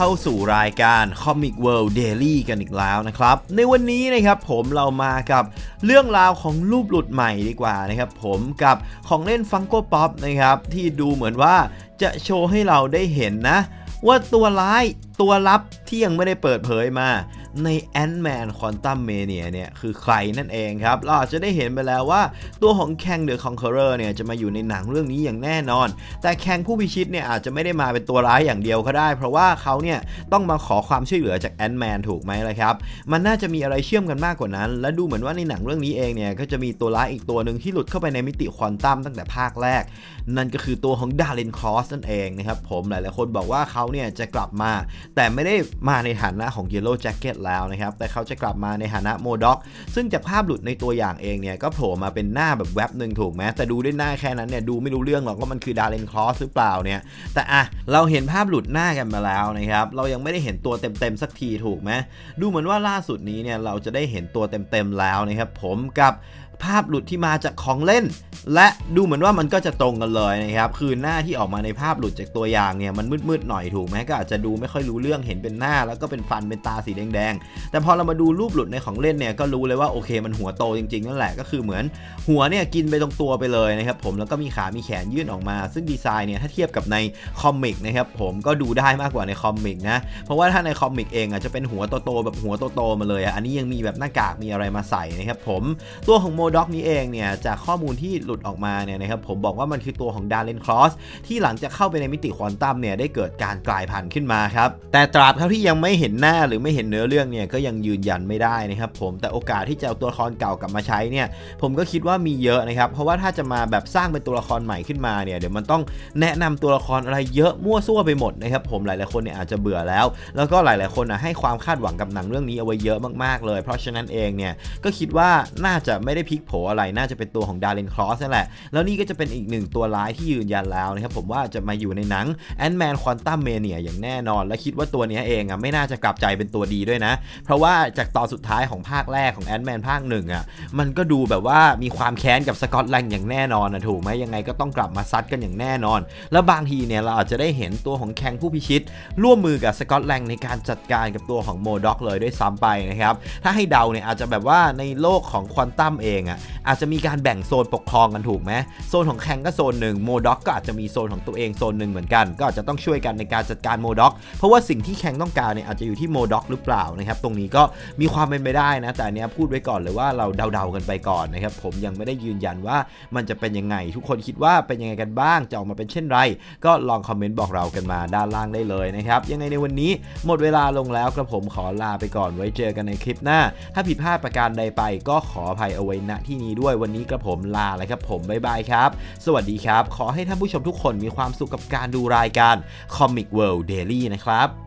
เข้าสู่รายการ Comic World Daily กันอีกแล้วนะครับ ในวันนี้นะครับผมเรามากับเรื่องราวของรูปหลุดใหม่ดีกว่านะครับผมกับของเล่นฟังโกป๊อปนะครับที่ดูเหมือนว่าจะโชว์ให้เราได้เห็นนะ ว่าตัวร้ายตัวลับที่ยังไม่ได้เปิดเผยมา ใน Ant-Man Quantum Mania เนี่ยคือใครนั่นเองครับเราอาจจะได้เห็นไปแล้วว่าตัวของ Kang the Conqueror เนี่ยจะมาอยู่ในหนังเรื่องนี้อย่างแน่นอน แต่ Kang ผู้พิชิตเนี่ยอาจจะไม่ได้มาเป็นตัวร้ายอย่างเดียวก็ได้ เพราะว่าเขาเนี่ยต้องมาขอความช่วยเหลือจาก Ant-Man ถูกไหมล่ะครับ มันน่าจะมีอะไรเชื่อมกันมากกว่านั้น และดูเหมือนว่าในหนังเรื่องนี้เองเนี่ยก็จะมีตัวร้ายอีกตัวหนึ่งที่หลุดเข้าไปในมิติควอนตัมตั้งแต่ภาคแรก นั่นก็คือตัวของดารินครอสนั่นเองนะครับผมหลายๆคนบอกว่าเขาเนี่ยจะกลับมา แต่ไม่ได้มาในฐานะของ Yellow Jacket แล้วนะครับ แต่เขาจะกลับมาในฐานะโมด็อกซึ่งจากภาพหลุดในตัวอย่างเองเนี่ยก็โผล่มาเป็นหน้าแบบแว็บหนึ่งถูกไหมแต่ดูด้วยหน้าแค่นั้นเนี่ยดูไม่รู้เรื่องหรอกว่ามันคือดารินครอสหรือเปล่าเนี่ยแต่อะเราเห็นภาพหลุดหน้ากันมาแล้วนะครับเรายังไม่ได้เห็นตัวเต็มๆสักทีถูกไหมดูเหมือนว่าล่าสุดนี้เนี่ยเราจะได้เห็นตัวเต็มๆแล้วนะครับผมกับภาพหลุดที่มาจากของเล่น และดูเหมือนว่ามันก็จะตรงกันเลยนะครับ คือหน้าที่ออกมาในภาพหลุดจากตัวอย่างเนี่ยมันมืดๆหน่อยถูกไหมก็อาจจะดูไม่ค่อยรู้เรื่องเห็นเป็นหน้า แล้วก็เป็นฟันเป็นตาสีแดงๆ แต่พอเรามาดูรูปหลุดในของเล่นเนี่ยก็รู้เลยว่าโอเคมันหัวโตจริงๆนั่นแหละก็คือเหมือนหัวเนี่ยกินไปตรงตัวไปเลยนะครับผมแล้วก็มีขามีแขนยื่นออกมา ซึ่งดีไซน์เนี่ยถ้าเทียบกับในคอมิกนะครับผมก็ดูได้มากกว่าในคอมิกนะเพราะว่าถ้าในคอมิกเองอะจะเป็นหัวโตๆแบบหัวโตๆมาเลยอะอันนี้ยังมีแบบหน้ากากมีอะไรมาใส่นะครับผมตัวของโมด็อกนี้เองเนี่ยจากข้อมูลที่หลุดออกมาเนี่ยนะครับผมบอกว่ามันคือตัวของดาร์เลนครอสที่หลังจากเข้าไปในมิติควอนตัมเนี่ยได้เกิดการกลายพันธุ์ขึ้นมาครับแต่ตราบเท่าที่ยังไม่เห็นหน้าหรือไม่เห็นเนื้อเรื่องเนี่ยก็ยังยืนยันไม่ได้นะครับผมแต่โอกาสที่จะเอาตัวละครเก่ากลับมาใช้เนี่ยผมก็คิดว่ามีเยอะนะครับเพราะว่าถ้าจะมาแบบสร้างเป็นตัวละครใหม่ขึ้นมาเนี่ยเดี๋ยวมันต้องแนะนำตัวละครอะไรเยอะมั่วซั่วไปหมดนะครับผมหลายๆคนเนี่ยอาจจะเบื่อแล้ว แล้วก็หลาย ๆคนนะให้ความคาดหวังกับหนังเรื่องนี้เอาไว้เยอะมากๆเลย เพราะฉะนั้นเองเนี่ยก็คิดว่าน่าจะไม่ได้พลิกโผอะไรน่าจะเป็นตัวของดาร์เลนครอสนั่นแหละ แล้วนี่ก็จะเป็นอีกหนึ่งตัวร้ายที่ยืนยันแล้วนะครับผมว่าจะมาอยู่ในหนัง Ant-Man Quantum Mania อย่างแน่นอน และคิดว่าตัวนี้เองอะไม่น่าจะกลับใจเป็นตัวดีด้วยนะ เพราะว่าจากตอนสุดท้ายของภาคแรกของ Ant-Man ภาคหนึ่งอะมันก็ดูแบบว่ามีความแค้นกับสกอตแลนด์อย่างแน่นอนนะถูกไหมยังไงก็ต้องกลับมาซัดกันอย่างแน่นอน แล้วบางทีเนี่ยเราอาจจะได้เห็นตัวของแคงผู้พิชิต ร่วมมือกับสกอตแลนด์ในการจัดการกับตัวของโมด็อกเลยด้วยซ้ำไปนะครับถ้าให้เดาเนี่ยอาจจะแบบว่าในโลกของควอนตัมเองอะอาจจะมีการแบ่งโซนปกครองันถูกไหมโซนของแคงก็โซนหนึ่งโมด็อกก็อาจจะมีโซนของตัวเองโซนหนึ่งเหมือนกัน ก็อาจจะต้องช่วยกันในการจัดการโมด็อกเพราะว่าสิ่งที่แคงต้องการเนี่ยอาจจะอยู่ที่โมด็อกหรือเปล่านะครับตรงนี้ก็มีความเป็นไปได้นะ แต่อันเนี้ยพูดไว้ก่อนเลยว่าเราเดาๆกันไปก่อนนะครับผมยังไม่ได้ยืนยันว่ามันจะเป็นยังไง ทุกคนคิดว่าเป็นยังไงกันบ้างจะออกมาเป็นเช่นไร ก็ลองคอมเมนต์บอกเรากันมาด้านล่างได้เลยนะครับยังไงในวันนี้หมดเวลาลงแล้วกระผมขอลาไปก่อนไว้เจอกันในคลิปหน้า ถ้าผิดพลาดประการใดไปก็ขออภัยเอาไว้ณที่นี้ด้วยวันนี้กระผมลาเลยครับผมบ๊ายบายครับ สวัสดีครับ ขอให้ท่านผู้ชมทุกคนมีความสุขกับการดูรายการ Comic World Daily นะครับ